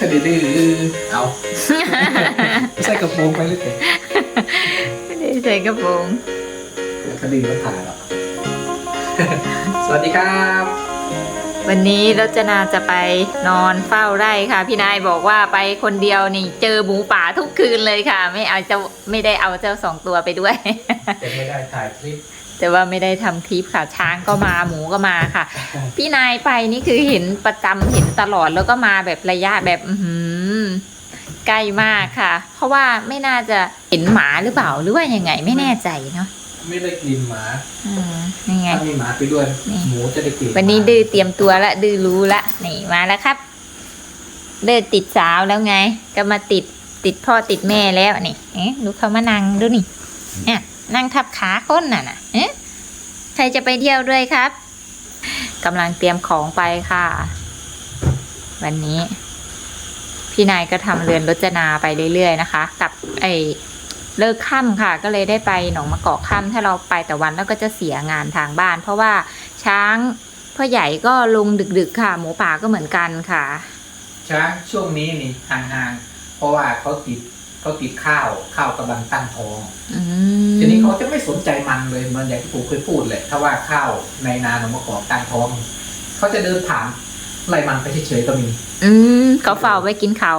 คดีดื้อเอาใส่กระโปรงไปเลยเถอะไม่ได้ใส่กระโปรงคดีมันถ่ายหรอกสวัสดีครับ วันนี้รจนาจะไปนอนเฝ้าไร่ค่ะ พี่นายบอกว่าไปคนเดียวนี่เจอหมูป่าทุกคืนเลยค่ะ ไม่เอาเจ้าไม่ได้เอาเจ้าสองตัวไปด้วยจะไม่ได้ถ่ายคลิป แต่ว่าไม่ได้ทำคลิปค่ะช้างก็มาหมูก็มาค่ะ พี่นายไปนี่คือเห็นประจำเห็นตลอดแล้วก็มาแบบระยะแบบอือหือใกล้มากค่ะ เพราะว่าไม่น่าจะเห็นหมาหรือเปล่าหรือว่ายังไงไม่แน่ใจเนาะไม่ได้กลิ่นหมาอืมยังไงถ้ามีหมาไปด้วยนี่หมูจะได้กลิ่นวันนี้ดื้อเตรียมตัวละดื้อรู้ละนี่มาแล้วครับเดื้อติดสาวแล้วไง ก็มาติดติดพ่อติดแม่แล้วนี่เอ๊ะดูเขามานั่งดูนี่เนี่ย นั่งทับขาค้นน่ะนะเอ๊ะใครจะไปเที่ยวด้วยครับกำลังเตรียมของไปค่ะ วันนี้ พี่นายก็ทำเรือนรจนาไปเรื่อยๆนะคะ กับไอเลิกค่ำค่ะ ก็เลยได้ไปหนองมะกอกค่ำถ้าเราไปแต่วันแล้วก็จะเสียงานทางบ้าน เพราะว่าช้างพ่อใหญ่ก็ลงดึกๆค่ะ หมูป่าก็เหมือนกันค่ะ ช้างช่วงนี้นี่ห่างๆเพราะว่าเขาติด เขาติดข้าวข้าวกำลังตั้งท้องอืมทีนี้เขาจะไม่สนใจมันเลยเหมันอย่างที่ผมเคยพูดเลยถ้าว่าข้าวในนาหนองมะกอกตั้งท้องเขาจะเดินผ่านไล่มันไปเฉยๆก็มี อืมเขาเฝ้าไว้กินข้าว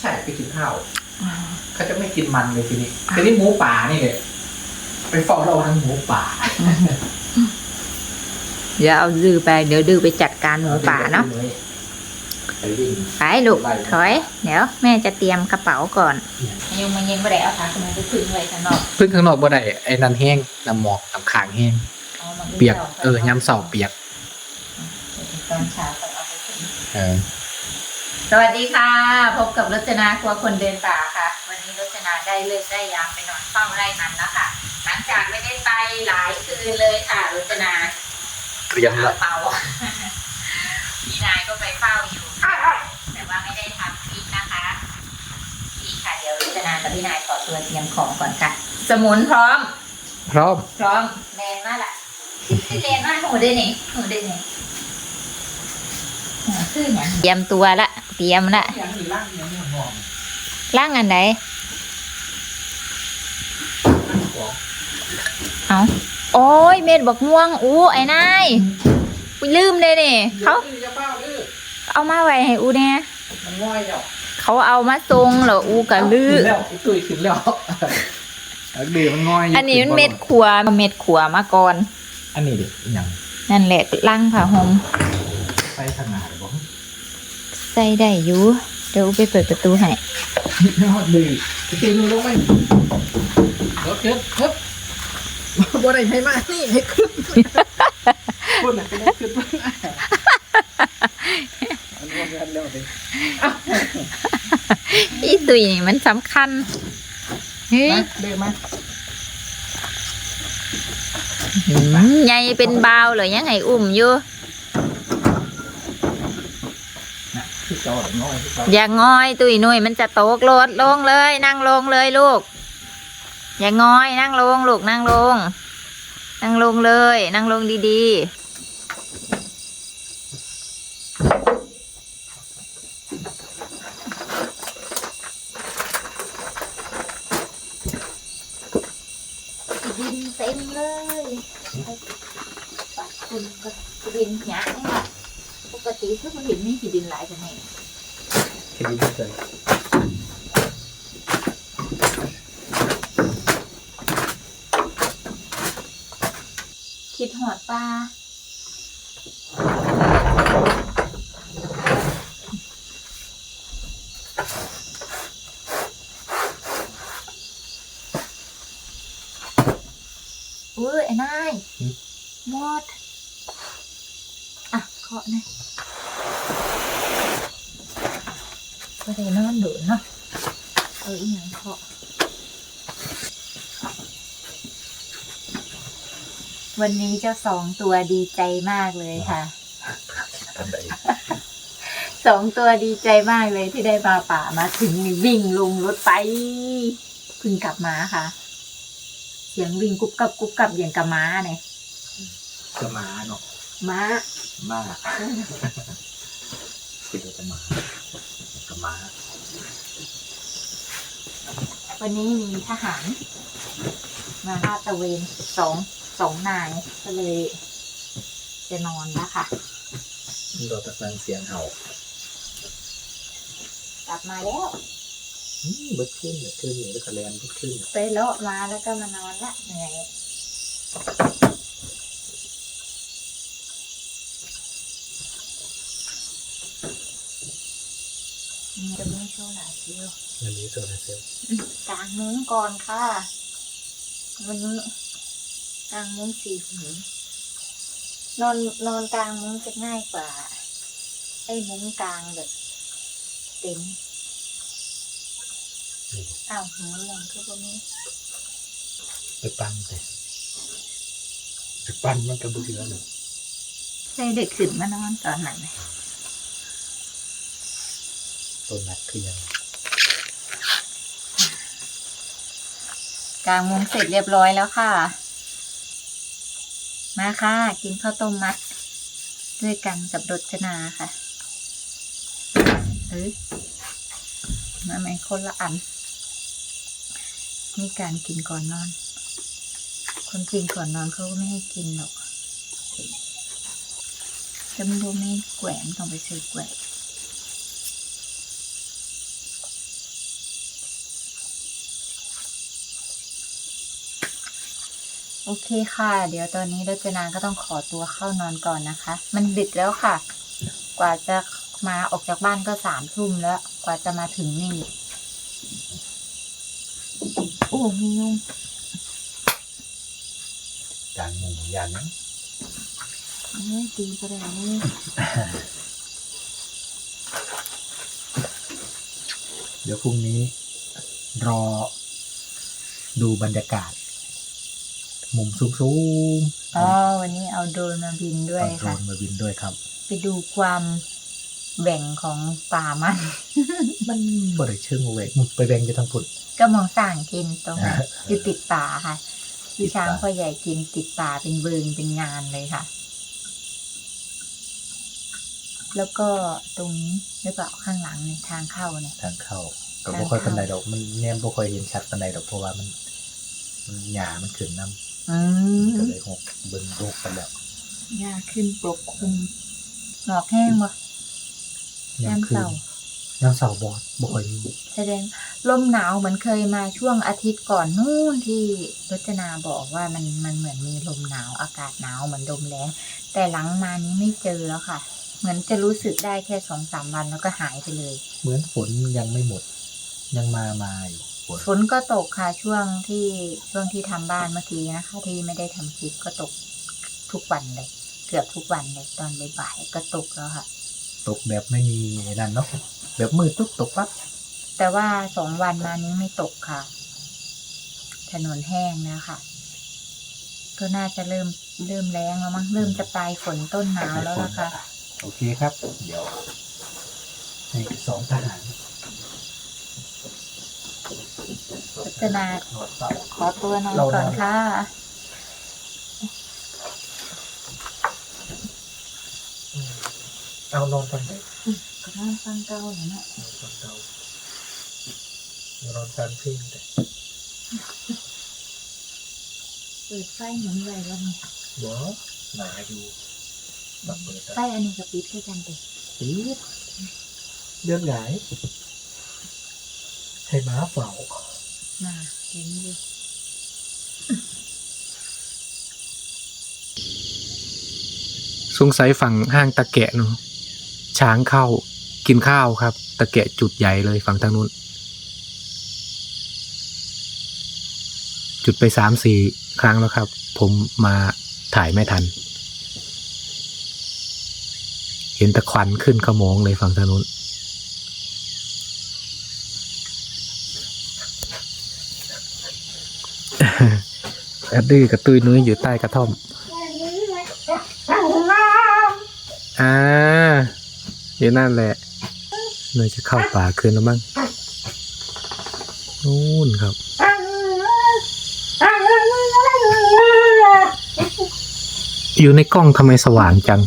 ใช่ไปกินข้าวเขาจะไม่กินมันเลยทีนี้ทีนี้หมูป่านี่เลยไปเฝ้าระวังหมูป่าเดี๋ยวเอาดื้อไปเดี๋ยวดื้อไปจัดการหมูป่าเนาะไปวิ่งไปลูกถอย เดี๋ยวแม่จะเตรียมกระเป๋าก่อน ยังมันยังไม่ได้เอาถังมันไปพึ่งไว้ข้างนอกพึ่งข้างนอกบ่ได้ไอ้นันแห้งน้ำหมอกน้ำค้างแห้งอามาเปียก เออยำเสาเปียก ตอนเช้าก็เอาไปพึ่งเออ สวัสดีค่ะ พบกับรจนาครัวคนเดินป่าค่ะ วันนี้รจนาได้เลิกได้ยามไปนอนเฝ้าไร่มันแล้วค่ะ หลังจากไม่ได้ไปหลายคืนเลยค่ะรจนา เตรียมละ เป่าพี่นายก็ไปเฝ้าอยู่แต่ว่าไม่ได้ทำคลิปนะคะพี่ค่ะเดี๋ยวรจนา กับพี่นายขอตัวเตรียมของก่อนค่ะ สมุนพร้อม พร้อม พร้อมแมนมากละแมนมากหูได้นี่หูได้นี่หัวขึ้นเนี่ยเตรียมตัวละ เตรียมละยังมีร่างยังมีหอมล่างอันไหนของเอาโอ้ยเม็ดบอกม่วง อู้ไอ้นายอุ๊ยลืมเลยนี่เขาจะเป้าดื้อเอามาไว้ให้อูเนี่ยมันง่อยแล้ว เขาเอามาทรงเหรออูกะลือขึ้นแล้วตุ้ยขึ้นแล้วเดี๋ยวมันง่อยยู่อันนี้มันเม็ดขัวเม็ดขัวมาก่อน อันนี้ดิอหย่างนั่นแหละล่างผ้าห่มไปทางไหนบอกใส่ได้อยู่เดี๋ยวอูไปเปิดประตูให้ยอดดีตีมือลงไปรถเกิดครับบ่ได้ให้มานี่ให้ขึ้นพูดหน่อยให้ขึ้นมา อันนี้มันเร็วดิอีตุยนี่มันสำคัญเฮ้ยมาเดินมาหืมใหญ่เป็นบาวเลยยังไงอุ้มอยู่น่ะคือเจ้าหรือน้อยคือเจ้าอย่างงอยตุยนุยมันจะตกโลดลงเลย นั่งลงเลยลูก อย่างงอยนั่งลงลูกนั่งลง นั่งลงเลย นั่งลงดีๆดินเต็มเลย ปัดคุณก็ดินหยาเนี่ยค่ะปกติคือมันเห็นมีขีดินหลายกันไหนแค่นี้ก็เกินคิดหอดปลาอุ้ยไอ้นายหมด อะเคาะหน่อย ก็ได้นอนดูเนาะเอออีหยังเคาะวันนี้เจ้าสองตัวดีใจมากเลยค่ะ อันใดสองตัวดีใจมากเลยที่ได้มาป่ามาถึงนี่วิ่งลงรถไปเพึ่งกลับมาค่ะ เสียงวิ่งกุบกับกุบกับอย่างกับม้าเนี่ยจะมาเนาะม้า มาคือจะมาจะมา หมา วันนี้มีทหาร มาลาดตระเวนสองสองนายก็เลย จะนอนแล้วค่ะเราตะฟังเสียงเห่ากลับมาแล้วอืมเบิดขึ้นเบิดขึ้นแล้วก็แลนเบิดขึ้นไปเลาะมาแล้วก็มานอนละเหนื่อยมันจะ เที่ยวมันมีโซลาร์เซลล์กลางมุ้งก่อนค่ะวันนี้กลางมุ้งสี่หูนอนนอนกลางมุ้งจะง่ายกว่า ไอ้มุ้งกลางแบบเต็มอ้าวหูลงคือตรงนี้ไปปั้นแต่ไปปั้นมันก็บุกเยอะเลยใช่เด็กขึ้นมานอนตอนไหนต้นนัดคือยัง กลางมุ้งเสร็จเรียบร้อยแล้วค่ะ มาค่ะ กินข้าวต้มมัด ด้วยกันกับรจนาค่ะเอ้ยมาไหมคนละอัน นี่การกินก่อนนอน คนกินก่อนนอนเขาไม่ให้กินหรอกจะไม่รู้ไม่แกวนต้องไปซื้อแกวน โอเคค่ะ เดี๋ยวตอนนี้รจนาก็ต้องขอตัวเข้านอนก่อนนะคะ มันดึกแล้วค่ะ กว่าจะมาออกจากบ้านก็สามทุ่มแล้ว กว่าจะมาถึงนี่โอ้มียุงจางมุมยานนั้นนี่ตีก็ได้นี่เดี๋ยวพรุ่งนี้ รอดูบรรยากาศ มุมสูงๆอ๋อวันนี้เอาโดรนมาบินด้วยเอาโดรค่ะนมาบินด้วยครับ ไปดูความแบ่งของป่ามัน มันบริเชิงเวกมันไปแบ่งจะทั้งผุดก็มองสร้างกินตรงอ่าอยู่ติดป่าค่ะติพี่ดป่าช้างพ่อใหญ่กินติดป่าเป็นเบิงเป็นงานเลยค่ะ แล้วก็ตรงนี้หรือเปล่าข้างหลังในยทางเข้าเนี่ย ทางเข้าก็ทางบ่ค่อยเข้าปันใดดอก มันแนมบ่ค่อยเห็นชัดปันใดดอกเพราะว่ามัน มันหญ้ามันขึ้นน้ อืำก็มเลยหกเบิ่งโลกกันแล้วหญ้าขึ้นปกคลุมหลอกแห้งบ่ยามยามคืนเสาร์ยามเสาร์บ่บ่ค่อยมีแสดงลมหนาวเหมือนเคยมาช่วงอาทิตย์ก่อนนู่นที่รจนาบอกว่ามันมันเหมือนมีลมหนาวอากาศหนาวเหมือนลมแรงแต่หลังมานี้ไม่เจอแล้วค่ะ เหมือนจะรู้สึกได้แค่สองสามวันแล้วก็หายไปเลย เหมือนฝนยังไม่หมด ยังมามาอยู่ ฝนฝนก็ตกค่ะช่วงที่ช่วงที่ทำบ้านเมื่อกี้นะคะ ที่ไม่ได้ทำคลิปก็ตกทุกวันเลย เกือบทุกวันเลยตอนบ่ายๆก็ตกแล้วค่ะ ตกแบบไม่มีนั่นเนาะแบบมืดตุ๊บตกปั๊บแต่ว่าสองวันมานี้ไม่ตกค่ะ ถนนแห้งนะคะก็น่าจะเริ่มเริ่มแรงแล้วมั้งเริ่มจะปลายฝนต้นหนาวแล้วล่ะค่ะโอเคครับ เดี๋ยวให้สองทหาร พัฒนาหนวดเสาขอตัวนอนเรานอนก่อนค่ะ เอานอนฟังได้ก็นอนฟังเก้าอยู่นะนอนฟังเก่าอย่านอนฟังเพลงแต่เปิดไฟหนุนไว้แล้วนี่บ่หนาอยู่แบบเปิดไฟอันนี้กับปิดด้วยกันเด็กปี๊ดเลือดหงายให้ม้าเฝ้า น่าเห็นอยู่สงสัยฝั่งห้างตะแกะเนาะช้างเข้ากินข้าวครับ ตะแกะจุดใหญ่เลยฝั่งทางนู้น จุดไปสามสี่ครั้งแล้วครับ ผมมาถ่ายไม่ทัน เห็นตะควันขึ้นขโมงเลยฝั่งทางนู้น แอดดี้กับตุ้ยนุ้ยอยู่ใต้กระท่อม อ่าอยู่นั่นแหละเลยจะเข้าป่าคืนแล้วมั้งนู่นครับ อยู่ในกล้องทำไมสว่างจัง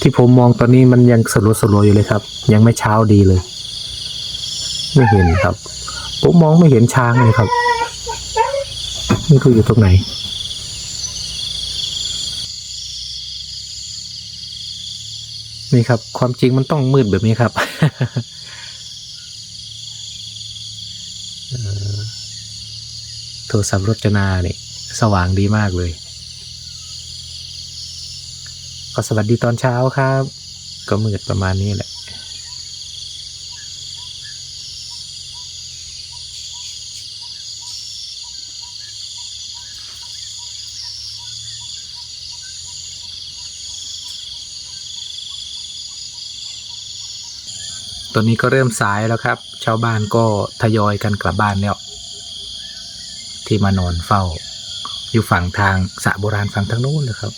ที่ผมมองตอนนี้มันยังสลัวสลัวๆอยู่เลยครับ ยังไม่เช้าดีเลย ไม่เห็นครับ ผมมองไม่เห็นช้างเลยครับ นี่คืออยู่ตรงไหนนี่ครับ ความจริงมันต้องมืดแบบนี้ครับโทรศัพท์รจนาเนี่ยสว่างดีมากเลยก็สวัสดีตอนเช้าครับ ก็มืดประมาณนี้แหละ ตอนนี้ก็เริ่มสายแล้วครับ ชาวบ้านก็ทยอยกันกลับบ้านแล้ว ที่มานอนเฝ้า อยู่ฝั่งทางสระโบราณฝั่งทางโน้นเลยครับ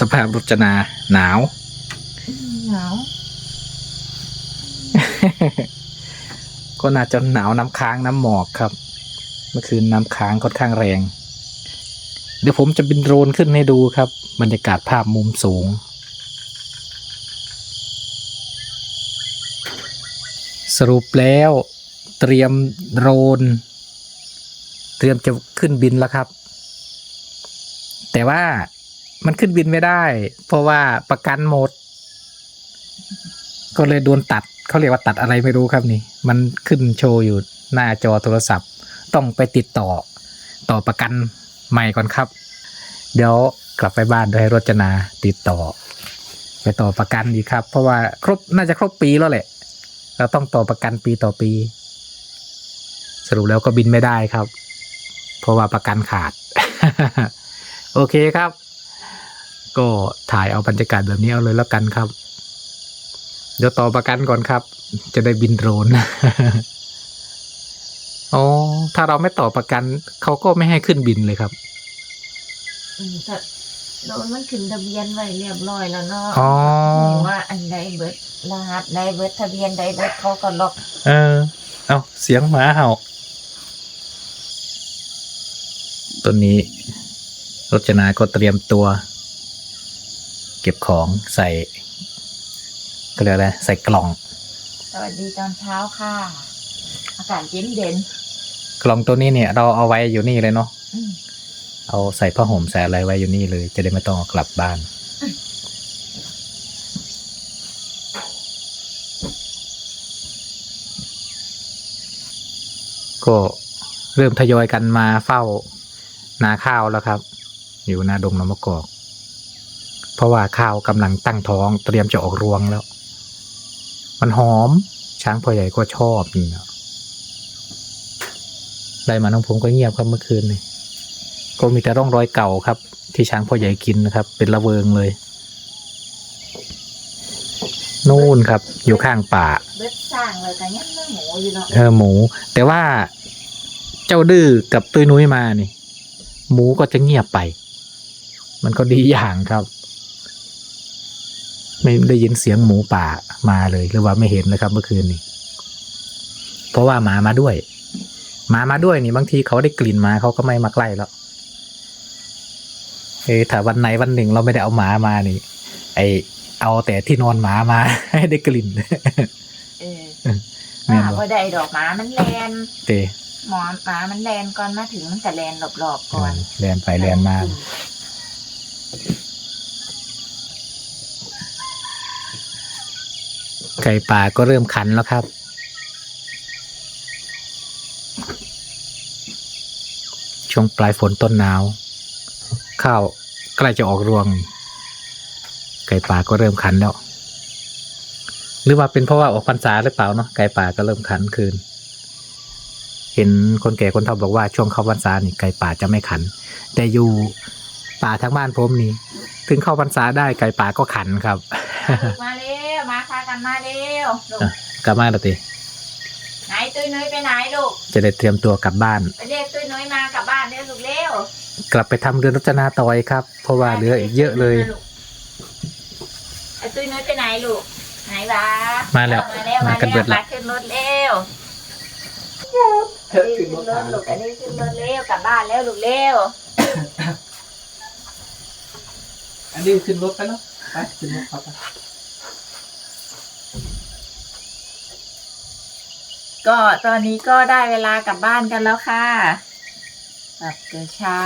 สภาพรจนาหนาวเหงาก็น่าจะหนาวน้ำค้างน้ำหมอกครับ เมื่อคืนน้ำค้างค่อนข้างแรง เดี๋ยวผมจะบินโดรนขึ้นให้ดูครับ บรรยากาศภาพมุมสูงสรุปแล้วเตรียมโดรน เตรียมจะขึ้นบินแล้วครับ แต่ว่า มันขึ้นบินไม่ได้ เพราะว่าประกันหมด ก็เลยโดนตัดเขาเรียกว่าตัดอะไรไม่รู้ครับนี่ มันขึ้นโชว์อยู่หน้าจอโทรศัพท์ ต้องไปติดต่อต่อประกันใหม่ก่อนครับ เดี๋ยวกลับไปบ้านโดยให้รจนาติดต่อ ไปต่อประกันดีครับ เพราะว่าครบน่าจะครบปีแล้วแหละ เราต้องต่อประกันปีต่อปี สรุปแล้วก็บินไม่ได้ครับ เพราะว่าประกันขาด โอเคครับ ก็ถ่ายเอาบรรยากาศแบบนี้เอาเลยแล้วกันครับ เดี๋ยวต่อประกันก่อนครับ จะได้บินโดรนอ๋อถ้าเราไม่ต่อประกันเขาก็ไม่ให้ขึ้นบินเลยครับอืมก็โดนมันขึ้นทะเบียนไว้เรียบร้อยแล้วเนาะอ๋อว่าอันใดเบิดรหัสใดเบิดทะเบียนใดเบิดเขาก็ล็อก เออ เอาเสียงหมาเห่าตัวนี้รจนาก็เตรียมตัวเก็บของใส่ก็เรียกอะไรใส่กล่อง สวัสดีตอนเช้าค่ะ อากาศเย็นเด่นกล่องตัวนี้เนี่ยเราเอาไว้อยู่นี่เลยเนาะอืมเอาใส่ผ้าห่มใส่อะไรไว้อยู่นี่เลย จะได้ไม่ต้องเอากลับบ้าน ก็เริ่มทยอยกันมาเฝ้านาข้าวแล้วครับ อยู่นาดงนมกอก เพราะว่าข้าวกำลังตั้งท้องเตรียมจะออกรวงแล้ว มันหอม ช้างพ่อใหญ่ก็ชอบนี่นะไรมาน้องผมก็เงียบครับเมื่อคืนนี่ก็มีแต่ร่องรอยเก่าครับ ที่ช้างพ่อใหญ่กินนะครับ เป็นระเวิงเลย นู่นครับ อยู่ข้างป่าเบิดสร้างเลยแต่ยังไม่หมูอยู่เนาะเออหมู แต่ว่าเจ้าดื้อกับตุ้ยนุ้ยมานี่ หมูก็จะเงียบไป มันก็ดีอย่างครับ ไม่ได้ยินเสียงหมูป่ามาเลยหรือว่าไม่เห็นเลยครับ เมื่อคืนนี้ เพราะว่าหมามาด้วยหมามาด้วยนี่บางทีเขาได้กลิ่นมาเขาก็ไม่มาใกล้แล้วเออถ้าวันไหนวันหนึ่งเราไม่ได้เอาหมามานี่ ไอเอาแต่ที่นอนหมามาให้ได้กลิ่นเออแม่นหาบ่บ่ได้ดอกหมามันแลนเตหมอนหมามันแลนก่อนมาถึงมันจะแลนหลบๆก่อนเรียนไปเรียนมา ไก่ป่าก็เริ่มขันแล้วครับ ช่วงปลายฝนต้นหนาว ข้าวใกล้จะออกรวง ไก่ป่าก็เริ่มขันแล้ว หรือว่าเป็นเพราะว่าออกพรรษาหรือเปล่าเนาะไก่ป่าก็เริ่มขันคืน เห็นคนแก่คนเฒ่าบอกว่าช่วงเข้าพรรษานี่ไก่ป่าจะไม่ขัน แต่อยู่ป่าทางบ้านผมนี่ ถึงเข้าพรรษาได้ไก่ป่าก็ขันครับ กมาเร็วมาพากันมาเร็วลูกกลับมาแล้วติไหนตุ้ยนุ้ยไปไหนลูกจะได้เตรียมตัวกลับบ้าน ไปเรียกตุ้ยนุ้ยมากลับบ้านเร็วลูกเร็วกลับไปทำเรือนรจนาต่อยครับ เพราะว่าเหลืออีกเยอะเลย ไอ้ตุ้ยนุ้ยไปไหนลูกไหนวะมาแล้วมาแล้วมามากันเบิแล้ดวละมาขึ้นรถเร็วเฮ้ยขึ้ขึ้นนรรถถลูกอันนี้ขึ้นรถเร็วกลับบ้านแล้วลูกเร็วอันนี้ขึ้นรถไปแล้วไปขึ้นรถครับ ก็ตอนนี้ก็ได้เวลากลับบ้านกันแล้วค่ะกลับแต่เช้า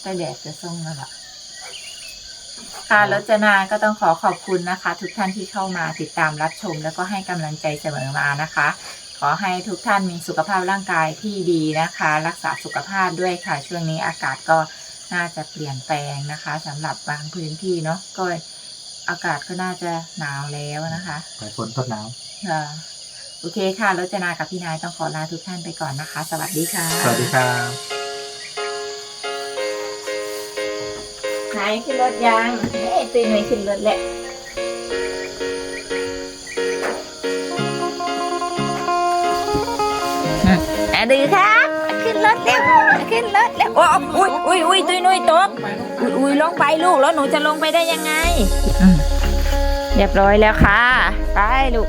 แต่แดดจะส่งแล้วล่ะค่ะรจนาก็ต้องขอขอบคุณนะคะ ทุกท่านที่เข้ามาติดตามรับชม แล้วก็ให้กำลังใจเสมอมานะคะ ขอให้ทุกท่านมีสุขภาพร่างกายที่ดีนะคะ รักษาสุขภาพด้วยค่ะ ช่วงนี้อากาศก็น่าจะเปลี่ยนแปลงนะคะสำหรับบางพื้นที่เนาะก็อากาศก็น่าจะหนาวแล้วนะคะไปฝนต้นหนาวค่ะ โอเคค่ะรจนากับพี่นายต้องขอลาทุกท่านไปก่อนนะคะ สวัสดีค่ะสวัสดีครับนายขึ้นรถยังเฮ้ยตื่นไม่ขึ้นรถแหละอะดือครับ ขึ้นรถเร็วขึ้นรถเร็วโอ้อุ้ยอุ้ยอุ้ยตุยนุยตกอุ้ยอุ้ยลงไปลูกแล้วหนูจะลงไปได้ยังไงอืมเรียบร้อยแล้วค่ะ ไปลูก